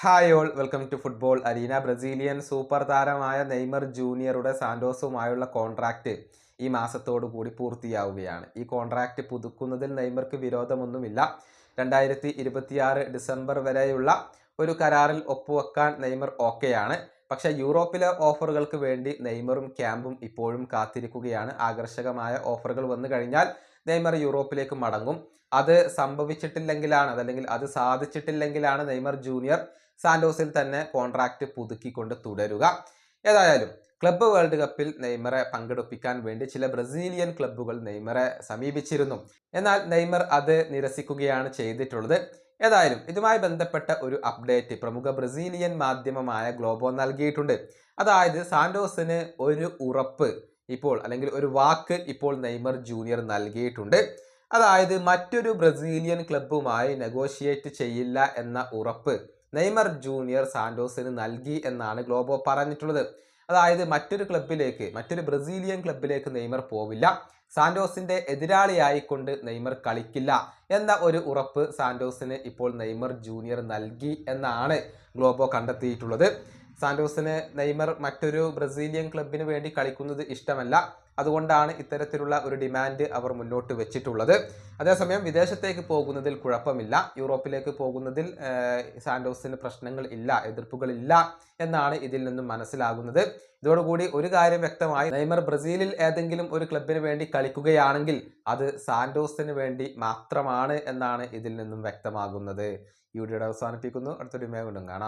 Hi all welcome to football. Arena Brazilian super താരമായ Neymar ജൂനിയറുടെ സാന്റോസുമായുള്ള കോൺട്രാക്റ്റ് ഈ മാസത്തോടു കൂടി പൂർത്തിയാവുകയാണ്. ഈ കോൺട്രാക്റ്റ് പുതുക്കുന്നതിൽ നെയ്മർക്ക് വിരോധമൊന്നുമില്ല. രണ്ടായിരത്തി ഇരുപത്തിയാറ് ഡിസംബർ വരെയുള്ള ഒരു കരാറിൽ ഒപ്പുവെക്കാൻ നെയ്മർ ഓക്കെയാണ്. പക്ഷേ യൂറോപ്പിലെ ഓഫറുകൾക്ക് വേണ്ടി നെയ്മറും ക്യാമ്പും ഇപ്പോഴും കാത്തിരിക്കുകയാണ്. ആകർഷകമായ ഓഫറുകൾ വന്നു കഴിഞ്ഞാൽ നെയ്മർ യൂറോപ്പിലേക്ക് മടങ്ങും. അത് സംഭവിച്ചിട്ടില്ലെങ്കിലാണ് അതല്ലെങ്കിൽ അത് സാധിച്ചിട്ടില്ലെങ്കിലാണ് നെയ്മർ ജൂനിയർ സാന്റോസിൽ തന്നെ കോൺട്രാക്റ്റ് പുതുക്കിക്കൊണ്ട് തുടരുക. ഏതായാലും ക്ലബ്ബ് വേൾഡ് കപ്പിൽ നെയ്മറെ പങ്കെടുപ്പിക്കാൻ വേണ്ടി ചില ബ്രസീലിയൻ ക്ലബ്ബുകൾ നെയ്മറെ സമീപിച്ചിരുന്നു. എന്നാൽ നെയ്മർ അത് നിരസിക്കുകയാണ് ചെയ്തിട്ടുള്ളത്. ഏതായാലും ഇതുമായി ബന്ധപ്പെട്ട ഒരു അപ്ഡേറ്റ് പ്രമുഖ ബ്രസീലിയൻ മാധ്യമമായ ഗ്ലോബോ നൽകിയിട്ടുണ്ട്. അതായത് സാന്റോസിന് ഒരു ഉറപ്പ് ഇപ്പോൾ അല്ലെങ്കിൽ ഒരു വാക്ക് ഇപ്പോൾ നെയ്മർ ജൂനിയർ നൽകിയിട്ടുണ്ട്. അതായത് മറ്റൊരു ബ്രസീലിയൻ ക്ലബ്ബുമായി നെഗോഷിയേറ്റ് ചെയ്യില്ല എന്ന ഉറപ്പ് നെയ്മർ ജൂനിയർ സാന്റോസിന് നൽകി എന്നാണ് ഗ്ലോബോ പറഞ്ഞിട്ടുള്ളത്. അതായത് മറ്റൊരു ക്ലബിലേക്ക് മറ്റൊരു ബ്രസീലിയൻ ക്ലബിലേക്ക് നെയ്മർ പോവില്ല. സാന്റോസിന്റെ എതിരാളിയായിക്കൊണ്ട് നെയ്മർ കളിക്കില്ല എന്ന ഒരു ഉറപ്പ് സാന്റോസിന് ഇപ്പോൾ നെയ്മർ ജൂനിയർ നൽകി എന്നാണ് ഗ്ലോബോ കണ്ടെത്തിയിട്ടുള്ളത്. സാന്റോസിന് നെയ്മർ മറ്റൊരു ബ്രസീലിയൻ ക്ലബിന് വേണ്ടി കളിക്കുന്നത് ഇഷ്ടമല്ല. അതുകൊണ്ടാണ് ഇത്തരത്തിലുള്ള ഒരു ഡിമാൻഡ് അവർ മുന്നോട്ട് വെച്ചിട്ടുള്ളത്. അതേസമയം വിദേശത്തേക്ക് പോകുന്നതിൽ കുഴപ്പമില്ല. യൂറോപ്പിലേക്ക് പോകുന്നതിൽ സാന്റോസിന് പ്രശ്നങ്ങൾ ഇല്ല എതിർപ്പുകളില്ല എന്നാണ് ഇതിൽ നിന്നും മനസ്സിലാകുന്നത്. ഇതോടുകൂടി ഒരു കാര്യം വ്യക്തമായി നെയ്മർ ബ്രസീലിൽ ഏതെങ്കിലും ഒരു ക്ലബിന് വേണ്ടി കളിക്കുകയാണെങ്കിൽ അത് സാന്റോസിന് വേണ്ടി മാത്രമാണ് എന്നാണ് ഇതിൽ നിന്നും വ്യക്തമാകുന്നത്. ഈ വീഡിയോയുടെ അവസാനിപ്പിക്കുന്നു. അടുത്തൊരു മേ വീണ്ടും കാണാം.